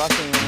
Russian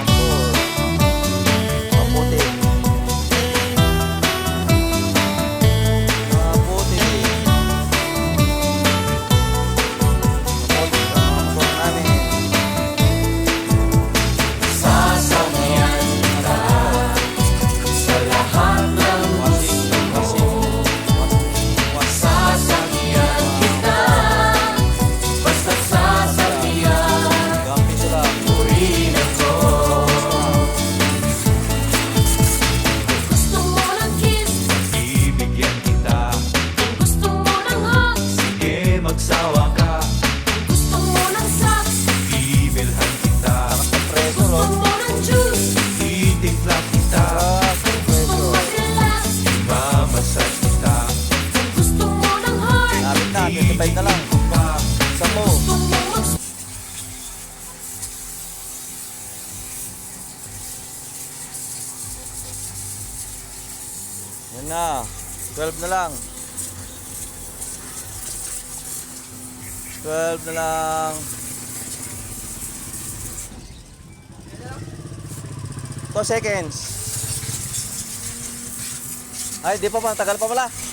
Yan na. 12 na lang. 12 na lang. Two seconds. Ay, di pa pa. Tagal pa pala.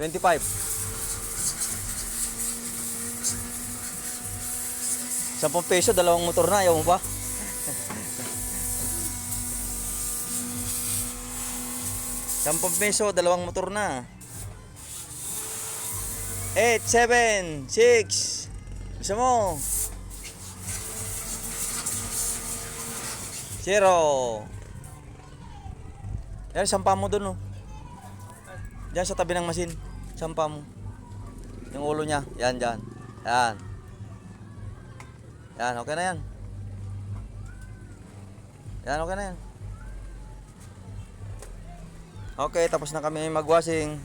Twenty-five. Sampung peso, dalawang motor na. Ayaw mo pa? Sampung peso, dalawang motor na. 8, 7, 6. Gusto mo? Zero. Yan, sampa mo dun, oh. Diyan sa tabi ng masin. Sampa mo. Yung ulo niya. Yan, dyan. Yan. Yan, okay na yan. Yan, okay na yan. Okay, tapos na kami magwashing.